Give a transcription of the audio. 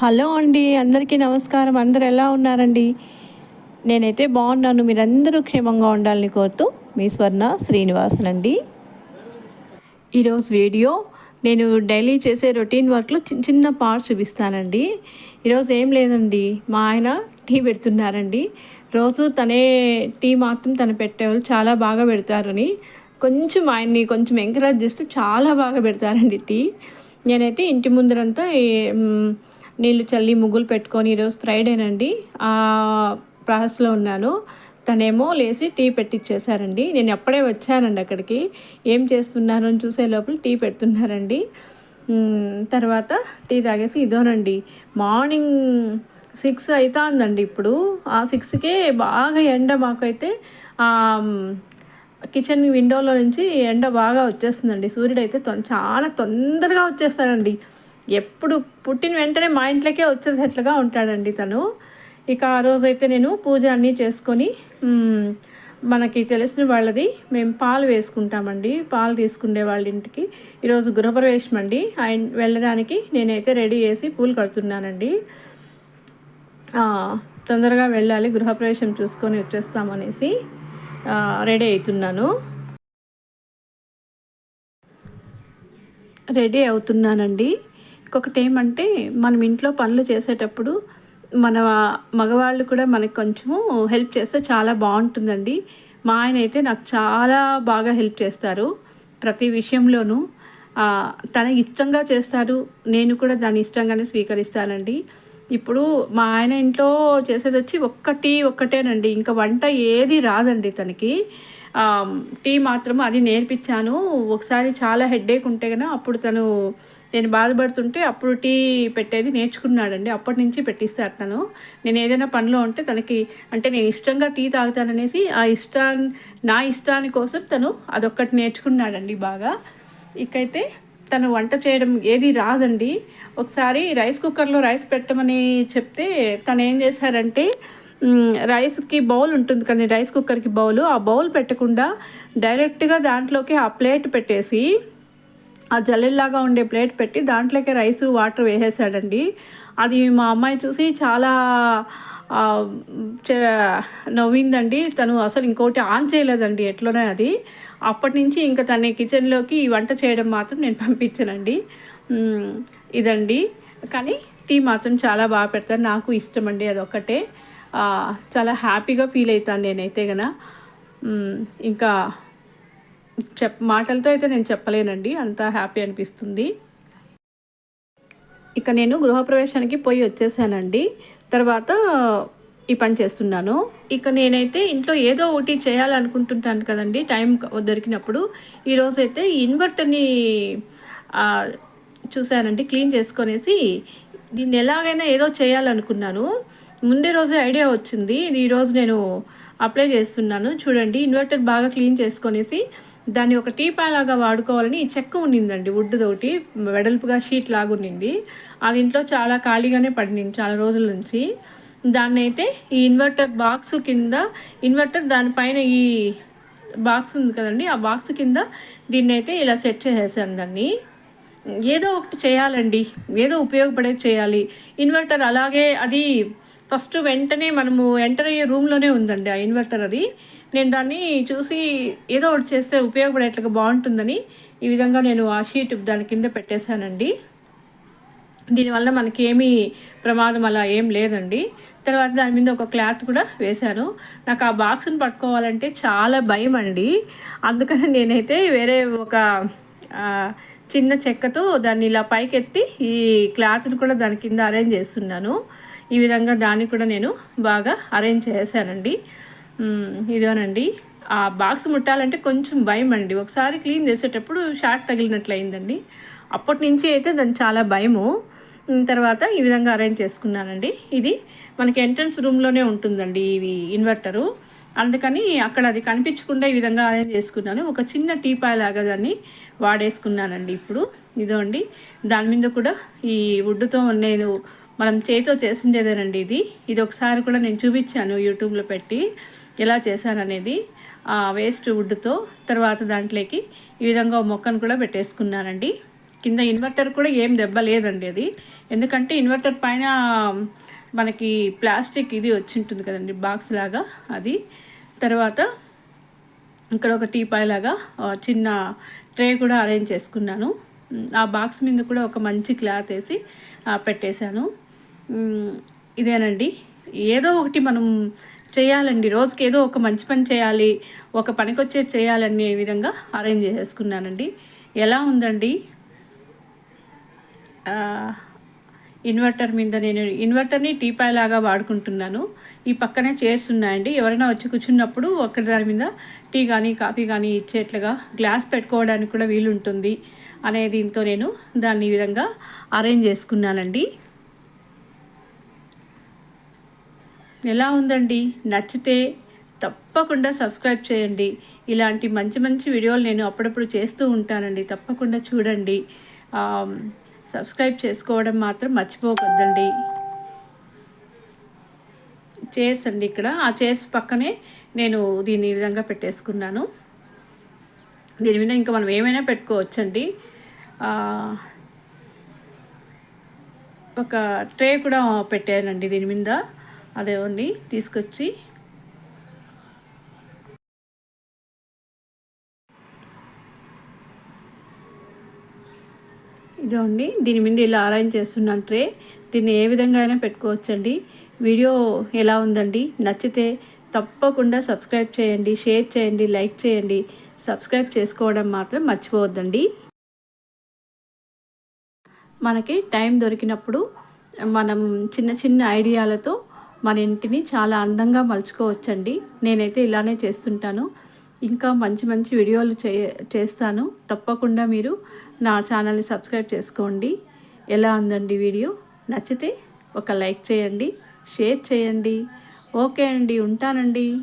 Hello అండి అందరికీ నమస్కారం. అందరు ఎలా ఉన్నారండి? నేనైతే బాగున్నాను. మీరందరూ క్షేమంగా ఉండాలని కోరుతూ మీ స్వర్ణ శ్రీనివాసనండి ఈరోజు వీడియో నేను డైలీ చేసే రొటీన్ వర్క్లో చిన్న చిన్న పార్ట్ చూపిస్తానండి. ఈరోజు ఏం లేదండి మా ఆయన టీ పెడుతున్నారండి. రోజు తనే టీ మాత్రం తను పెట్టేవాళ్ళు చాలా బాగా పెడతారని కొంచెం ఆయన్ని కొంచెం ఎంకరేజ్ చేస్తూ చాలా బాగా పెడతారండి టీ. నేనైతే ఇంటి ముందరంతా నీళ్ళు చల్లి ముగ్గులు పెట్టుకొని ఈరోజు ఫ్రైడేనండి. ఆ ప్రాసెస్లో ఉన్నాను. తనేమో లేచి టీ పెట్టిచ్చేసారండి. నేను అప్పుడే వచ్చానండి అక్కడికి. ఏం చేస్తున్నారు అని చూసే లోపల టీ పెడుతున్నారండి. తర్వాత టీ తాగేసి ఇదోనండి. మార్నింగ్ సిక్స్ అవుతుందండి ఇప్పుడు. ఆ సిక్స్కే బాగా ఎండ మాకైతే కిచెన్ విండోలో నుంచి ఎండ బాగా వచ్చేస్తుందండి. సూర్యుడు అయితే చాలా తొందరగా వచ్చేస్తాడండి. ఎప్పుడు పుట్టిన వెంటనే మా ఇంట్లోకే వచ్చేసేట్లుగా ఉంటాడండి తను. ఇక ఆ రోజైతే నేను పూజ అన్నీ చేసుకొని మనకి తెలిసిన వాళ్ళది మేము పాలు వేసుకుంటామండి. పాలు తీసుకునే వాళ్ళ ఇంటికి. ఈరోజు గృహప్రవేశం అండి. ఆయన వెళ్ళడానికి నేనైతే రెడీ చేసి పూలు కడుతున్నానండి. తొందరగా వెళ్ళాలి గృహప్రవేశం చూసుకొని వచ్చేస్తామనేసి రెడీ అవుతున్నాను. రెడీ అవుతున్నానండి. ఇంకొకటి ఏమంటే మనం ఇంట్లో పనులు చేసేటప్పుడు మన మగవాళ్ళు కూడా మనకు కొంచెము హెల్ప్ చేస్తే చాలా బాగుంటుందండి. మా ఆయన అయితే నాకు చాలా బాగా హెల్ప్ చేస్తారు ప్రతి విషయంలోనూ. తన ఇష్టంగా చేస్తారు. నేను కూడా దాన్ని ఇష్టంగానే స్వీకరిస్తానండి. ఇప్పుడు మా ఆయన ఇంట్లో చేసేది వచ్చి ఒక్కటి ఒక్కటేనండి. ఇంకా వంట ఏది రాదండి తనకి. టీ మాత్రం అది నేర్పించాను. ఒకసారి చాలా హెడ్ఏక్ ఉంటే కనుక అప్పుడు తను నేను బాధపడుతుంటే అప్పుడు టీ పెట్టేది నేర్చుకున్నాడండి. అప్పటి నుంచి పెట్టిస్తారు తను. నేను ఏదైనా పనిలో ఉంటే తనకి అంటే నేను ఇష్టంగా టీ తాగుతాననేసి ఆ ఇష్టాన్ని నా ఇష్టాని కోసం తను అదొక్కటి నేర్చుకున్నాడండి బాగా. ఇకైతే తను వంట చేయడం ఏది రాదండి. ఒకసారి రైస్ కుక్కర్లో రైస్ పెట్టమని చెప్తే తను ఏం చేశారంటే రైస్కి బౌల్ ఉంటుంది కదా రైస్ కుక్కర్కి బౌల్. ఆ బౌల్ పెట్టకుండా డైరెక్ట్గా దాంట్లోకి ఆ ప్లేట్ పెట్టేసి ఆ జల్లెల్లాగా ఉండే ప్లేట్ పెట్టి దాంట్లోకి రైస్ వాటర్ వేసేసాడండి. అది మా అమ్మాయి చూసి చాలా నవ్విందండి. తను అసలు ఇంకోటి ఆన్ చేయలేదండి ఎట్లనే అది. అప్పటి నుంచి ఇంకా తన కిచెన్లోకి ఈ వంట చేయడం మాత్రం నేను పంపించానండి. ఇదండి. కానీ టీ మాత్రం చాలా బాగా పెడతారు. నాకు ఇష్టం అండి అదొక్కటే. చాలా హ్యాపీగా ఫీల్ అవుతాను నేనైతే కదా ఇంకా చెప్ మాటలతో అయితే నేను చెప్పలేనండి. అంత హ్యాపీ అనిపిస్తుంది. ఇక నేను గృహప్రవేశానికి పోయి వచ్చేసానండి. తర్వాత ఈ పని చేస్తున్నాను. ఇక నేనైతే ఇంట్లో ఏదో ఒకటి చేయాలనుకుంటుంటాను కదండి. టైం దొరికినప్పుడు. ఈరోజు అయితే ఇన్వర్టర్ని చూశానండి. క్లీన్ చేసుకొనేసి దీన్ని ఎలాగైనా ఏదో చేయాలనుకున్నాను. ముందే రోజే ఐడియా వచ్చింది. ఇది ఈరోజు నేను అప్లై చేస్తున్నాను. చూడండి ఇన్వర్టర్ బాగా క్లీన్ చేసుకొనేసి దాన్ని ఒక టీపా లాగా వాడుకోవాలని ఈ చెక్క ఉన్నిందండి వుడ్ తోటి వెడల్పుగా షీట్ లాగా ఉన్నింది. అది ఇంట్లో చాలా ఖాళీగానే పడింది చాలా రోజుల నుంచి. దాన్ని అయితే ఈ ఇన్వర్టర్ బాక్స్ కింద ఇన్వర్టర్ దానిపైన ఈ బాక్స్ ఉంది కదండి ఆ బాక్స్ కింద దీన్ని అయితే ఇలా సెట్ చేసేసాను దాన్ని. ఏదో ఒకటి చేయాలండి ఏదో ఉపయోగపడేది చేయాలి. ఇన్వర్టర్ అలాగే అది ఫస్ట్ వెంటనే మనము ఎంటర్ అయ్యే రూమ్లోనే ఉందండి ఆ ఇన్వర్టర్ అది. నేను దాన్ని చూసి ఏదో ఒకటి చేస్తే ఉపయోగపడేట్లుగా బాగుంటుందని ఈ విధంగా నేను ఆ షీట్ దాని కింద పెట్టేశానండి. దీనివల్ల మనకి ఏమీ ప్రమాదం అలా ఏం లేదండి. తర్వాత దాని మీద ఒక క్లాత్ కూడా వేశాను. నాకు ఆ బాక్స్ని పట్టుకోవాలంటే చాలా భయం అండి. అందుకని నేనైతే వేరే ఒక చిన్న చెక్కతో దాన్ని ఇలా పైకెత్తి ఈ క్లాత్ని కూడా దాని కింద అరేంజ్ చేస్తున్నాను. ఈ విధంగా దాన్ని కూడా నేను బాగా అరేంజ్ చేశానండి. ఇదేనండి. ఆ బాక్స్ ముట్టాలంటే కొంచెం భయం అండి. ఒకసారి క్లీన్ చేసేటప్పుడు షార్ట్ తగిలినట్లు అయిందండి అప్పటి నుంచి అయితే దాన్ని చాలా భయము. తర్వాత ఈ విధంగా అరేంజ్ చేసుకున్నానండి. ఇది మనకి ఎంట్రన్స్ రూమ్లోనే ఉంటుందండి ఇవి ఇన్వర్టరు అందుకని అక్కడ అది కనిపించకుండా ఈ విధంగా అరేంజ్ చేసుకున్నాను. ఒక చిన్న టీపాయ్ లాగా దాన్ని వాడేసుకున్నానండి ఇప్పుడు. ఇదో అండి దాని మీద కూడా ఈ వుడ్తో నేను మనం చేతితో చేసిండేదేనండి ఇది. ఇది ఒకసారి కూడా నేను చూపించాను యూట్యూబ్లో పెట్టి ఎలా చేశాననేది వేస్ట్ వుడ్తో తర్వాత దాంట్లోకి ఈ విధంగా మొక్కను కూడా పెట్టేసుకున్నానండి. కింద ఇన్వర్టర్ కూడా ఏం దెబ్బ లేదండి అది. ఎందుకంటే ఇన్వర్టర్ పైన మనకి ప్లాస్టిక్ ఇది వచ్చి ఉంటుంది కదండి బాక్స్ లాగా అది. తర్వాత ఇక్కడ ఒక టీపాయ్ లాగా చిన్న ట్రే కూడా అరేంజ్ చేసుకున్నాను. ఆ బాక్స్ మీద కూడా ఒక మంచి క్లాత్ వేసి పెట్టేశాను. ఇదేనండి. ఏదో ఒకటి మనం చేయాలండి. రోజుకి ఏదో ఒక మంచి పని చేయాలి ఒక పనికొచ్చే చేయాలనే విధంగా అరేంజ్ చేసుకున్నానండి. ఎలా ఉందండి? ఇన్వర్టర్ మీద నేను ఇన్వర్టర్ని టీపాయ్ లాగా వాడుకుంటున్నాను. ఈ పక్కనే చైర్స్ ఉన్నాయండి. ఎవరైనా వచ్చి కూర్చున్నప్పుడు ఒక్కరి దాని మీద టీ కానీ కాఫీ కానీ ఇచ్చేట్లుగా గ్లాస్ పెట్టుకోవడానికి కూడా వీలుంటుంది అనే దీంతో నేను దాన్ని ఈ విధంగా అరేంజ్ చేసుకున్నానండి. ఎలా ఉందండి? నచ్చితే తప్పకుండా సబ్స్క్రైబ్ చేయండి. ఇలాంటి మంచి మంచి వీడియోలు నేను అప్పుడప్పుడు చేస్తూ ఉంటానండి. తప్పకుండా చూడండి. సబ్స్క్రైబ్ చేసుకోవడం మాత్రం మర్చిపోకద్దండి చైర్స్ అండి ఇక్కడ. ఆ చైర్స్ పక్కనే నేను దీన్ని ఈ విధంగా పెట్టేసుకున్నాను. దీని మీద ఇంకా మనం ఏమైనా పెట్టుకోవచ్చండి. ఒక ట్రే కూడా పెట్టానండి దీని మీద. అదేవండి తీసుకొచ్చి ఇదండి. దీని మీద ఇలా అరేంజ్ చేస్తున్నాను ట్రే దీన్ని ఏ విధంగా అయినా పెట్టుకోవచ్చండి. వీడియో ఎలా ఉందండి? నచ్చితే తప్పకుండా సబ్స్క్రైబ్ చేయండి షేర్ చేయండి లైక్ చేయండి. సబ్స్క్రైబ్ చేసుకోవడం మాత్రం మర్చిపోవద్దండి. మనకి టైం దొరికినప్పుడు మనం చిన్న చిన్న ఐడియాలతో మన ఇంటిని చాలా అందంగా మలుచుకోవచ్చండి. నేనైతే ఇలానే చేస్తుంటాను. ఇంకా మంచి మంచి వీడియోలు చే చేస్తాను. తప్పకుండా మీరు నా ఛానల్ని సబ్స్క్రైబ్ చేసుకోండి. ఎలా ఉందండి వీడియో? నచ్చితే ఒక లైక్ చేయండి షేర్ చేయండి. ఓకే అండి ఉంటానండి.